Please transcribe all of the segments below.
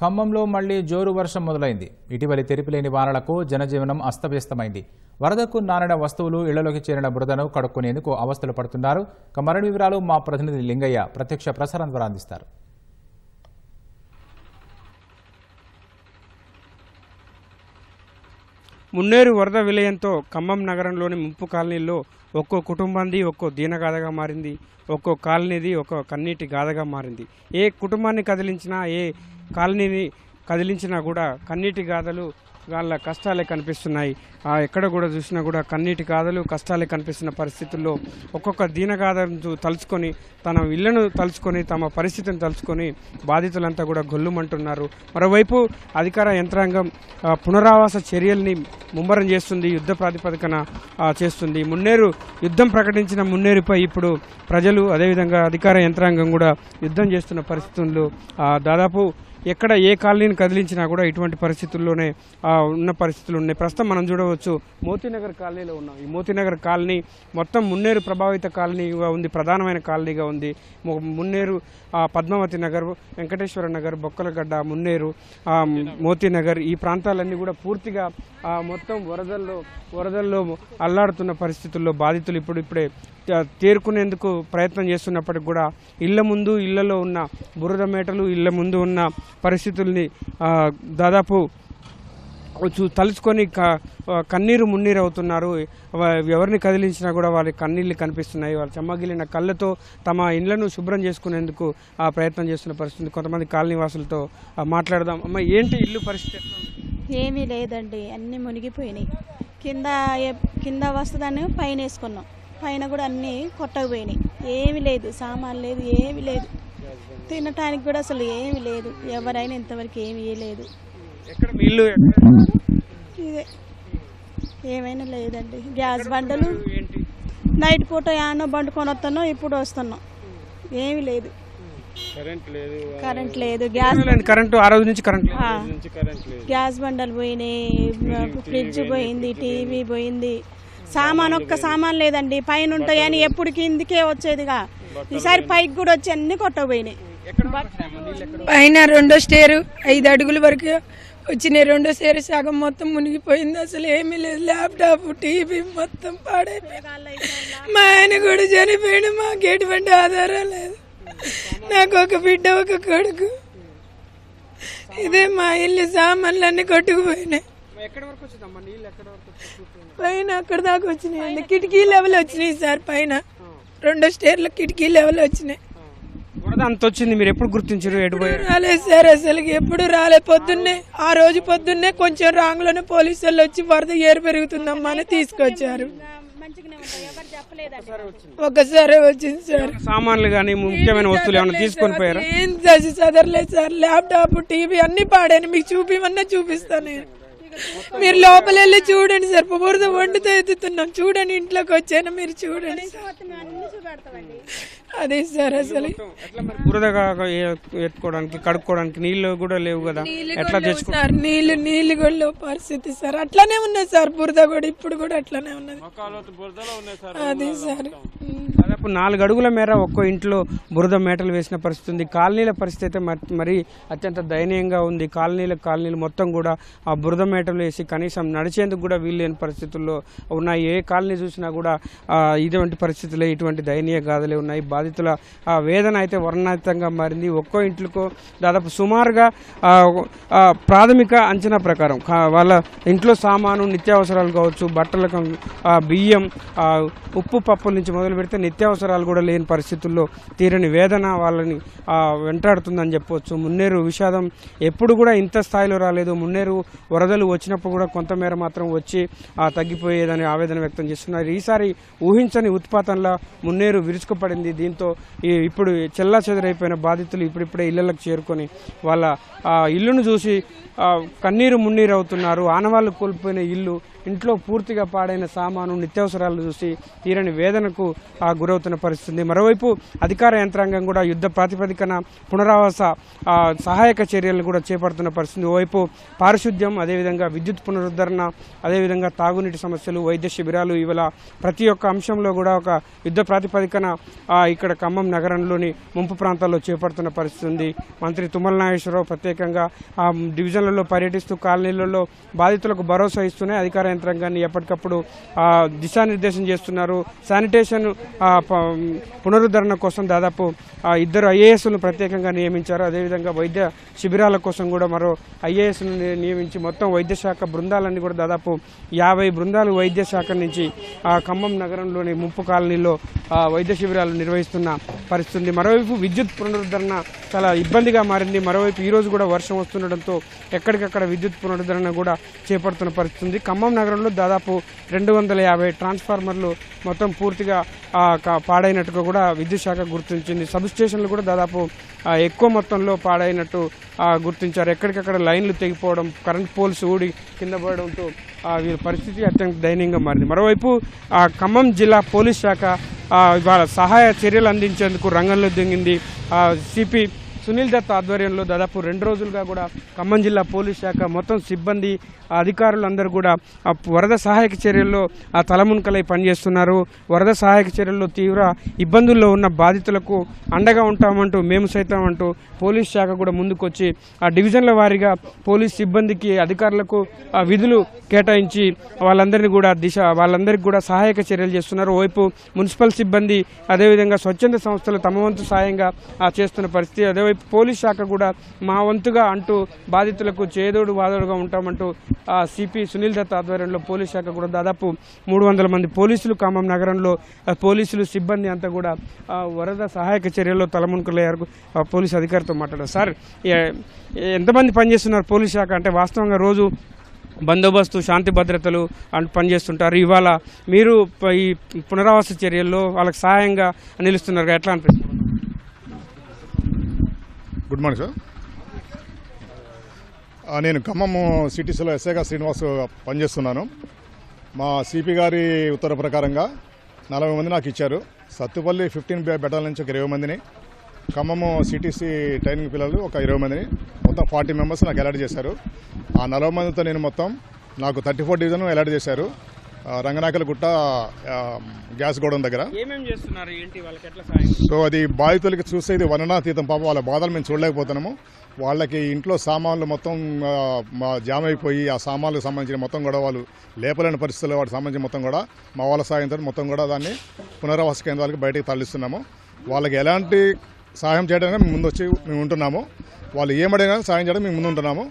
ఖమ్మంలో మళ్ళీ జోరు వర్షం మొదలైంది. ఇటీవలి తెరిపిలేని వానలకు జనజీవనం అస్తవ్యస్తమైంది. వరదకు నానిన వస్తువులు ఇళ్ళలోకి చేరిన బురదను కడుక్కునేందుకు అవస్థలు పడుతున్నారు. ఇక మరిన్ని వివరాలు మా ప్రతినిధి లింగయ్య ప్రత్యక్ష ప్రసారం ద్వారా అందిస్తారు. మున్నేరు వరద విలయంతో ఖమ్మం నగరంలోని ముంపు కాలనీల్లో ఒక్కో కుటుంబాన్ని ఒక్కో దీనగాథగా మారింది. ఒక్కో కాలనీది ఒక్కో కన్నీటి గాథగా మారింది. ఏ కుటుంబాన్ని కదిలించినా ఏ కాలనీని కదిలించినా కూడా కన్నీటి గాథలు వాళ్ళ కష్టాలే కనిపిస్తున్నాయి. ఆ ఎక్కడ కూడా చూసినా కూడా కన్నీటి గాథలు కష్టాలే కనిపిస్తున్న పరిస్థితుల్లో ఒక్కొక్క దీనగాథను చూ- తలుచుకొని తన ఇళ్ళను తలుచుకొని తమ పరిస్థితిని తలుచుకొని బాధితులంతా కూడా గొల్లుమంటున్నారు. మరోవైపు అధికార యంత్రాంగం పునరావాస చర్యల్ని ముమ్మరం చేస్తుంది యుద్ధ ప్రాతిపదికన చేస్తుంది. మున్నేరు యుద్ధం ప్రకటించిన మున్నేరుపై ఇప్పుడు ప్రజలు అదేవిధంగా అధికార యంత్రాంగం కూడా యుద్ధం చేస్తున్న పరిస్థితుల్లో దాదాపు ఎక్కడ ఏ కాలనీని కదిలించినా కూడా ఇటువంటి పరిస్థితుల్లోనే ఉన్న పరిస్థితులు ఉన్నాయి. ప్రస్తుతం మనం చూడవచ్చు మోతీనగర్ కాలనీలో ఉన్నాం. ఈ మోతీనగర్ కాలనీ మొత్తం మున్నేరు ప్రభావిత కాలనీగా ఉంది ప్రధానమైన కాలనీగా ఉంది. మున్నేరు పద్మావతి నగర్ వెంకటేశ్వర నగర్ బొక్కలగడ్డ మున్నేరు మోతీనగర్ ఈ ప్రాంతాలన్నీ కూడా పూర్తిగా మొత్తం వరదల్లో వరదల్లో అల్లాడుతున్న పరిస్థితుల్లో బాధితులు ఇప్పుడు ఇప్పుడే తేరుకునేందుకు ప్రయత్నం చేస్తున్నప్పటికి కూడా ఇళ్ళ ముందు ఇళ్ళలో ఉన్న బురద మేటలు ఇళ్ళ ముందు ఉన్న పరిస్థితుల్ని దాదాపు చూ తలుచుకొని క- కన్నీరు మున్నీరు అవుతున్నారు. ఎవరిని కదిలించినా కూడా వారి కన్నీళ్ళు కనిపిస్తున్నాయి. వాళ్ళు చెమ్మగిలిన కళ్ళతో తమ ఇండ్లను శుభ్రం చేసుకునేందుకు ఆ ప్రయత్నం చేస్తున్న పరిస్థితి కొంతమంది కాలనీవాసులతో మాట్లాడదాం. అమ్మ ఏంటి ఇల్లు పరిస్థితి? ఏమీ లేదండి. అన్నీ మునిగిపోయినాయి. కింద కింద వస్తుందని పైన వేసుకున్నాం. పైన కూడా అన్నీ కొట్టకపోయినాయి. ఏమీ లేదు. సామాన్ లేదు. ఏమీ లేదు. తినటానికి కూడా అసలు ఏమీ లేదు. ఎవరైనా ఇంతవరకు ఏమీ లేదు ఎక్కడ? ఇదే. ఏమైనా లేదండి. గ్యాస్ బండలు. నైట్ పూట యానో బండుకొని వస్తున్నాం ఇప్పుడు వస్తున్నాం. ఏమీ లేదు. కరెంట్ లేదు. కరెంట్ లేదు. గ్యాస్ కరెంటు ఆ రోజు నుంచి కరెంట్ గ్యాస్ బండలు పోయినాయి ఫ్రిడ్జ్ పోయింది టీవీ పోయింది. సామాన్ ఒక్క సామాన్ లేదండి. పైన ఉంటాయని ఎప్పుడు కిందికే వచ్చేదిగా. ఈసారి పైకి కూడా వచ్చి అన్ని కొట్టపోయినాయి పైన రెండో స్టేరు ఐదు అడుగుల వరకు వచ్చినాయి. రెండో స్టేర్ సగం మొత్తం మునిగిపోయింది. అసలు ఏమీ లేదు. ల్యాప్టాప్ టీవీ మొత్తం పాడైపోయింది. మా ఆయన కూడా చనిపోయాడు. మాకు ఎటువంటి ఆధారం లేదు. నాకు ఒక బిడ్డ ఒక కొడుకు. ఇదే మా ఇల్లు సామాన్లు అన్ని కొట్టుకుపోయినాయి ఎక్కడ వరకు వచ్చిందమ్మా? నీళ్ళు ఎక్కడ వరకు వచ్చి పైన అక్కడ దాకా వచ్చినాయి కిటికీ లెవెల్ వచ్చినాయి సార్ పైన. రెండో స్టేర్లో కిటికీ లెవెల్ వచ్చినాయి. అంత వచ్చింది మీరు ఎప్పుడు గుర్తించారు ఎడిపోయారు రాలేదు సార్ అసలు ఎప్పుడు రాలే. పొద్దున్నే ఆ రోజు పొద్దున్నే కొంచెం రాంగ్లోనే పోలీసు వాళ్ళు వచ్చి వరద ఏరు పెరుగుతుందమ్మా అని తీసుకొచ్చారు. ఒకసారి వచ్చింది సార్. సామాన్లు కానీ ముఖ్యమైన వస్తువులు ఏమైనా తీసుకొని పోయారా? ఏం చదరలేదు సార్ ల్యాప్టాప్ టీవీ అన్ని పాడాను మీకు చూపిమన్నా చూపిస్తాను నేను. మీరు లోపల వెళ్ళి చూడండి సార్. బురద వండుతో ఎత్తుతున్నాం. చూడండి ఇంట్లోకి వచ్చాను. మీరు చూడండి అదే సార్ అసలు. ఏ- ఎత్తుకోవడానికి కడుక్కోవడానికి నీళ్ళు కూడా లేవు కదా. ఎట్లా సార్. నీళ్ళు నీళ్ళు కూడా లేవు పరిస్థితి సార్. అట్లానే ఉన్నది సార్ బురద కూడా. ఇప్పుడు కూడా అట్లానే ఉన్నది. అదే సార్. దాదాపు నాలుగు అడుగుల మేర ఒక్కో ఇంట్లో బురద మేటలు వేసిన పరిస్థితి ఉంది. కాలనీల పరిస్థితి అయితే మరి- అత్యంత దయనీయంగా ఉంది. కాలనీల కాలనీలు మొత్తం కూడా ఆ బురద మేటలు వేసి కనీసం నడిచేందుకు కూడా వీల్లేని పరిస్థితుల్లో ఉన్నాయి. ఏ కాలనీ చూసినా కూడా ఇటువంటి పరిస్థితులే ఇటువంటి దయనీయ గాథలే ఉన్నాయి. బాధితుల ఆ, వేదన అయితే వర్ణాతీతంగా మారింది. ఒక్కో ఇంట్లోకో దాదాపు సుమారుగా ప్రాథమిక అంచనా ప్రకారం వాళ్ళ ఇంట్లో సామాను నిత్యావసరాలు కావచ్చు బట్టలకు బియ్యం ఉప్పు పప్పుల నుంచి మొదలు పెడితే నిత్యావసరాలు కూడా లేని పరిస్థితుల్లో తీరని వేదన వాళ్ళని వెంటాడుతుందని చెప్పవచ్చు మున్నేరు విషాదం ఎప్పుడు కూడా ఇంత స్థాయిలో రాలేదు. మున్నేరు వరదలు వచ్చినప్పుడు కూడా కొంతమేర మాత్రం వచ్చి ఆ, తగ్గిపోయేదని ఆవేదన వ్యక్తం చేస్తున్నారు. ఈసారి ఊహించని ఉత్పాతంలా మున్నేరు విరుచుకుపడింది. దీంతో ఈ- ఇప్పుడు చెల్లా చెదరైపోయిన బాధితులు ఇప్పుడిప్పుడే ఇళ్ళకు చేరుకొని వాళ్ళ ఆ, ఇల్లును చూసి కన్నీరు మున్నీరు అవుతున్నారు ఆనవాళ్ళు కోల్పోయిన ఇల్లు ఇంట్లో పూర్తిగా పాడైన సామాను నిత్యావసరాలు చూసి తీరని వేదనకు ఆ, గురవుతున్న పరిస్థితి. మరోవైపు అధికార యంత్రాంగం కూడా యుద్ధ ప్రాతిపదికన పునరావాస సహాయక చర్యలను కూడా చేపడుతున్న పరిస్థితి. ఓవైపు పారిశుద్ధ్యం అదేవిధంగా విద్యుత్ పునరుద్ధరణ అదేవిధంగా తాగునీటి సమస్యలు వైద్య శిబిరాలు ఇవాళ ప్రతి ఒక్క అంశంలో కూడా ఒక యుద్ధ ప్రాతిపదికన ఇక్కడ ఖమ్మం నగరంలోని ముంపు ప్రాంతాల్లో చేపడుతున్న పరిస్థితి. ఉంది మంత్రి తుమ్మల నాగేశ్వరరావు ప్రత్యేకంగా ఆ డివిజన్లలో పర్యటిస్తూ కాలనీలలో బాధితులకు భరోసా ఇస్తూనే అధికార యంత్రాంగాన్ని ఎప్పటికప్పుడు దిశానిర్దేశం చేస్తున్నారు. శానిటేషన్ పునరుద్ధరణ కోసం దాదాపు ఇద్దరు ఐఏఎస్ను ప్రత్యేకంగా నియమించారు. అదేవిధంగా వైద్య శిబిరాల కోసం కూడా మరో ఐఏఎస్ను నియమించి మొత్తం వైద్య శాఖ బృందాలన్నీ కూడా దాదాపు యాభై బృందాలు వైద్య శాఖ నుంచి ఆ ఖమ్మం నగరంలోని ముప్పు కాలనీలో వైద్య శిబిరాలు నిర్వహిస్తున్న పరిస్థితుంది. మరోవైపు విద్యుత్ పునరుద్ధరణ చాలా ఇబ్బందిగా మారింది. మరోవైపు ఈరోజు కూడా వర్షం వస్తుండడంతో ఎక్కడికక్కడ విద్యుత్ పునరుద్ధరణ కూడా చేపడుతున్న పరిస్థితి ఖమ్మం నగరంలో దాదాపు రెండు వందల యాభై ట్రాన్స్ఫార్మర్లు మొత్తం పూర్తిగా పాడైనట్టుగా కూడా విద్యుత్ శాఖ గుర్తించింది. సబ్ స్టేషన్లు కూడా దాదాపు ఎక్కువ మొత్తంలో పాడైనట్టు గుర్తించారు. ఎక్కడికక్కడ లైన్లు తెగిపోవడం కరెంట్ పోల్స్ ఊడి కింద పడడంతో ఆ, వీరి పరిస్థితి అత్యంత దయనీయంగా మారింది. మరోవైపు ఆ, ఖమ్మం జిల్లా పోలీస్ శాఖ ఇవాళ సహాయ చర్యలు అందించేందుకు రంగంలో దిగింది సిపి సునీల్ దత్ ఆధ్వర్యంలో దాదాపు రెండు రోజులుగా కూడా ఖమ్మం జిల్లా పోలీస్ శాఖ మొత్తం సిబ్బంది ఆ అధికారులందరూ కూడా ఆ వరద సహాయక చర్యల్లో ఆ తలమునకలై పనిచేస్తున్నారు. వరద సహాయక చర్యల్లో తీవ్ర ఇబ్బందుల్లో ఉన్న బాధితులకు అండగా ఉంటామంటూ మేము సైతం అంటూ పోలీస్ శాఖ కూడా ముందుకొచ్చి ఆ డివిజన్ల వారీగా పోలీస్ సిబ్బందికి అధికారులకు ఆ విధులు కేటాయించి వాళ్ళందరినీ కూడా దిశ వాళ్ళందరికీ కూడా సహాయక చర్యలు చేస్తున్నారు. వైపు మున్సిపల్ సిబ్బంది అదేవిధంగా స్వచ్ఛంద సంస్థలు తమ వంతు సాయంగా ఆ, చేస్తున్న పరిస్థితి అదేవైపు పోలీస్ శాఖ కూడా మా వంతుగా అంటూ బాధితులకు చేదోడు వాదోడుగా ఉంటామంటూ సిపి సునీల్ దత్ ఆధ్వర్యంలో పోలీస్ శాఖ కూడా దాదాపు మూడు వందల మంది పోలీసులు ఖమ్మం నగరంలో పోలీసులు సిబ్బంది అంతా కూడా వరద సహాయక చర్యల్లో తలమునుకులయ్యారు. పోలీస్ అధికారితో మాట్లాడారు. సార్ ఎంతమంది పనిచేస్తున్నారు పోలీస్ శాఖ? అంటే వాస్తవంగా రోజు బందోబస్తు శాంతి భద్రతలు అంటూ పనిచేస్తుంటారు. ఇవాళ మీరు ఈ పునరావాస చర్యల్లో వాళ్ళకి సహాయంగా నిలుస్తున్నారు ఎట్లా అనిపిస్తుంది? Good morning sir. నేను ఖమ్మం సిటీస్లో ఎస్ఏగా శ్రీనివాస్ పనిచేస్తున్నాను. మా సిపి గారి ఉత్తర్వు ప్రకారంగా నలభై మంది నాకు ఇచ్చారు. సత్తుపల్లి ఫిఫ్టీన్ బెటాల నుంచి ఒక ఇరవై మందిని ఖమ్మము సిటీసీ ట్రైనింగ్ పిల్లలు ఒక ఇరవై మందిని మొత్తం ఫార్టీ మెంబర్స్ నాకు అలర్ట్ చేశారు. ఆ నలభై మందితో నేను మొత్తం నాకు థర్టీ ఫోర్ డివిజన్ అలర్ట్ చేశారు. రంగనాయకల గుట్ట గ్యాస్ గోడౌన్ దగ్గర. సాయం సో అది బాధితులకి చూస్తే ఇది వర్ణనాతీతం పాప వాళ్ళ బాధలు మేము చూడలేకపోతున్నాము. వాళ్ళకి ఇంట్లో సామాన్లు మొత్తం జామ్ అయిపోయి ఆ సామాన్లకు సంబంధించిన మొత్తం కూడా వాళ్ళు లేపలేని పరిస్థితుల్లో వాటికి సంబంధించి మొత్తం కూడా మా వాళ్ళ సాయంతో మొత్తం కూడా దాన్ని పునరావాస కేంద్రాలకు బయటకు తరలిస్తున్నాము. వాళ్ళకి ఎలాంటి సహాయం చేయడానికి మేము ముందు వచ్చి మేము ఉంటున్నాము. వాళ్ళు ఏమడిగినా సాయం చేయడం మేము ముందు ఉంటున్నాము.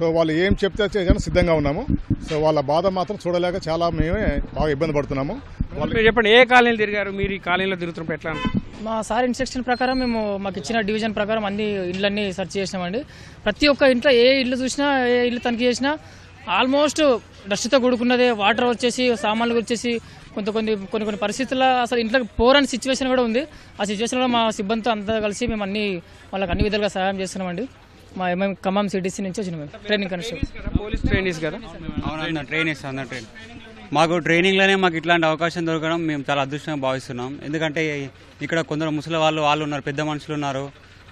సో వాళ్ళు ఏం చెప్తే చేయడానికి సిద్ధంగా ఉన్నాము. సో వాళ్ళ బాధ మాత్రం చూడలేక చాలా మేమే బాగా ఇబ్బంది పడుతున్నాము. మీరు చెప్పండి ఏ కాలనీలు తిరిగారు? మీరు ఈ కాలనీలో తిరుగుతున్నప్పుడు ఎట్లా? మా సార్ ఇన్స్ట్రక్షన్ ప్రకారం మేము మాకు ఇచ్చిన డివిజన్ ప్రకారం అన్ని ఇళ్ళన్నీ సెర్చ్ చేసినామండి. ప్రతి ఒక్క ఇంట్లో ఏ ఇల్లు చూసినా ఏ ఇల్లు తనిఖీ చేసినా ఆల్మోస్ట్ డస్ట్తో కూడుకున్నదే వాటర్ వచ్చేసి సామాన్లు వచ్చేసి కొంత కొన్ని కొన్ని కొన్ని పరిస్థితుల్లో అసలు ఇంట్లో పోరని సిచ్యువేషన్ కూడా ఉంది. ఆ సిచ్యువేషన్లో మా సిబ్బందితో అంతా కలిసి మేము అన్ని వాళ్ళకి అన్ని విధాలుగా సహాయం చేస్తున్నామండి. మా మేము ఖమ్మం సిటీసీ నుంచి వచ్చినాం మేము. ట్రైనింగ్ కనిష్టం పోలీస్ ట్రైనీస్ కదా అవునన్న ట్రైన్ ఇస్తాం అన్న ట్రైన్ మాకు ట్రైనింగ్లోనే మాకు ఇట్లాంటి అవకాశం దొరకడం మేము చాలా అదృష్టంగా భావిస్తున్నాం. ఎందుకంటే ఇక్కడ కొందరు ముసలి వాళ్ళు వాళ్ళు ఉన్నారు పెద్ద మనుషులు ఉన్నారు.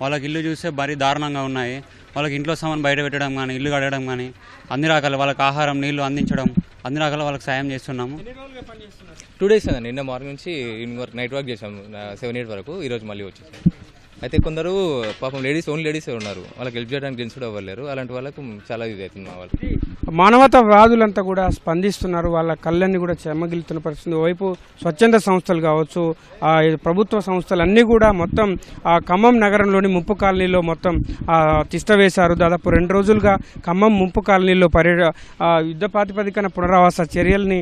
వాళ్ళకి ఇల్లు చూస్తే మరీ దారుణంగా ఉన్నాయి. వాళ్ళకి ఇంట్లో సామాన్ బయట పెట్టడం కానీ ఇల్లు కడగడం కానీ అన్ని రకాల వాళ్ళకి ఆహారం నీళ్ళు అందించడం అన్ని రకాల వాళ్ళకి సాయం చేస్తున్నాము. టూ డేస్ నిన్న మార్నింగ్ నుంచి ఈవినింగ్ వరకు నైట్ వర్క్ చేసాం సెవెన్ ఎయిట్ వరకు. ఈరోజు మళ్ళీ వచ్చేసాం. అయితే కొందరు పాపం లేడీస్ ఓన్లీ లేడీసే ఉన్నారు. వాళ్ళకి హెల్ప్ చేయడానికి జెంట్స్ కూడా అవ్వలేరు అలాంటి వాళ్ళకు చాలా ఇది అవుతుంది మా వాళ్ళకి. మానవతావాదులంతా కూడా స్పందిస్తున్నారు. వాళ్ళ కళ్ళన్ని కూడా చెమ్మగిలుతున్న పరిస్థితి. ఓవైపు స్వచ్ఛంద సంస్థలు కావచ్చు ప్రభుత్వ సంస్థలు అన్నీ కూడా మొత్తం ఆ ఖమ్మం నగరంలోని ముప్పు కాలనీలో మొత్తం తిష్టవేశారు వేశారు. దాదాపు రెండు రోజులుగా ఖమ్మం ముంపు కాలనీలో పర్య యుద్ధ ప్రాతిపదికన పునరావాస చర్యల్ని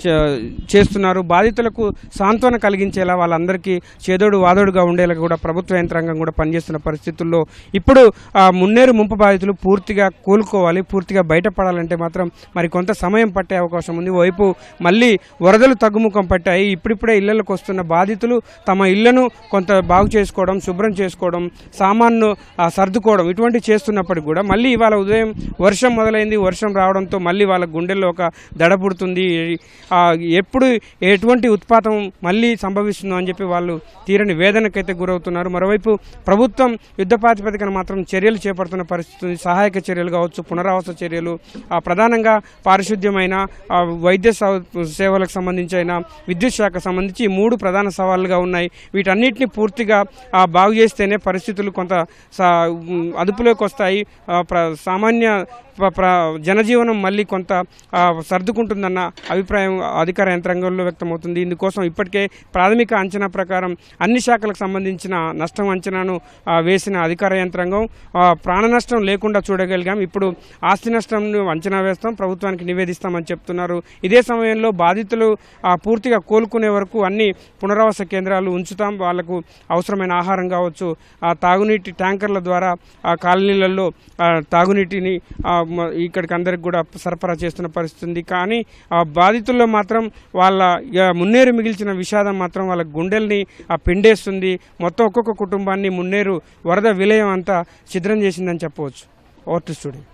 చే- చేస్తున్నారు. బాధితులకు సాంత్వన కలిగించేలా వాళ్ళందరికీ చేదోడు వాదోడుగా ఉండేలా కూడా ప్రభుత్వ యంత్రాంగం కూడా పనిచేస్తున్న పరిస్థితుల్లో ఇప్పుడు ఆ, మున్నేరు ముంపు బాధితులు పూర్తిగా కోలుకోవాలి పూర్తిగా బయటపడాలి బయటపడాలంటే మాత్రం మరి కొంత సమయం పట్టే అవకాశం ఉంది. వైపు మళ్ళీ వరదలు తగ్గుముఖం పట్టాయి. ఇప్పుడిప్పుడే ఇళ్ళకు వస్తున్న బాధితులు తమ ఇళ్ళను కొంత బాగు చేసుకోవడం శుభ్రం చేసుకోవడం సామాన్ను సర్దుకోవడం ఇటువంటి చేస్తున్నప్పటికీ కూడా మళ్ళీ ఇవాళ ఉదయం వర్షం మొదలైంది. వర్షం రావడంతో మళ్ళీ వాళ్ళ గుండెల్లో ఒక దడ పుడుతుంది. ఎప్పుడు ఎటువంటి ఉత్పాతం మళ్ళీ సంభవిస్తుందో అని చెప్పి వాళ్ళు తీరని వేదనకైతే గురవుతున్నారు. మరోవైపు ప్రభుత్వం యుద్ధ ప్రాతిపదికన మాత్రం చర్యలు చేపడుతున్న పరిస్థితి సహాయక చర్యలు కావచ్చు పునరావాస చర్యలు ప్రధానంగా పారిశుద్ధ్యమైన వైద్య సేవలకు సంబంధించి అయినా విద్యుత్ శాఖ సంబంధించి మూడు ప్రధాన సవాళ్ళుగా ఉన్నాయి. వీటన్నిటిని పూర్తిగా బాగు చేస్తేనే పరిస్థితులు కొంత సా- అదుపులోకి వస్తాయి. ప్ర- సామాన్య జనజీవనం మళ్ళీ కొంత సర్దుకుంటుందన్న అభిప్రాయం అధికార యంత్రాంగంలో వ్యక్తమవుతుంది. ఇందుకోసం ఇప్పటికే ప్రాథమిక అంచనా ప్రకారం అన్ని శాఖలకు సంబంధించిన నష్టం అంచనాను వేసిన అధికార యంత్రాంగం ప్రాణ నష్టం లేకుండా చూడగలిగాం. ఇప్పుడు ఆస్తి నష్టంను అంచనా వేస్తాం ప్రభుత్వానికి నివేదిస్తామని చెప్తున్నారు. ఇదే సమయంలో బాధితులు పూర్తిగా కోలుకునే వరకు అన్ని పునరావాస కేంద్రాలు ఉంచుతాం. వాళ్ళకు అవసరమైన ఆహారం కావచ్చు ఆ తాగునీటి ట్యాంకర్ల ద్వారా ఆ కాలనీలలో తాగునీటిని ఇక్కడికి అందరికి కూడా సరఫరా చేస్తున్న పరిస్థితి ఉంది. కానీ ఆ బాధితుల్లో మాత్రం వాళ్ళ ఇక మున్నేరు మిగిల్చిన విషాదం మాత్రం వాళ్ళ గుండెల్ని ఆ పిండేస్తుంది. మొత్తం ఒక్కొక్క కుటుంబాన్ని మున్నేరు వరద విలయం అంతా ఛిద్రం చేసిందని చెప్పవచ్చు. Over studio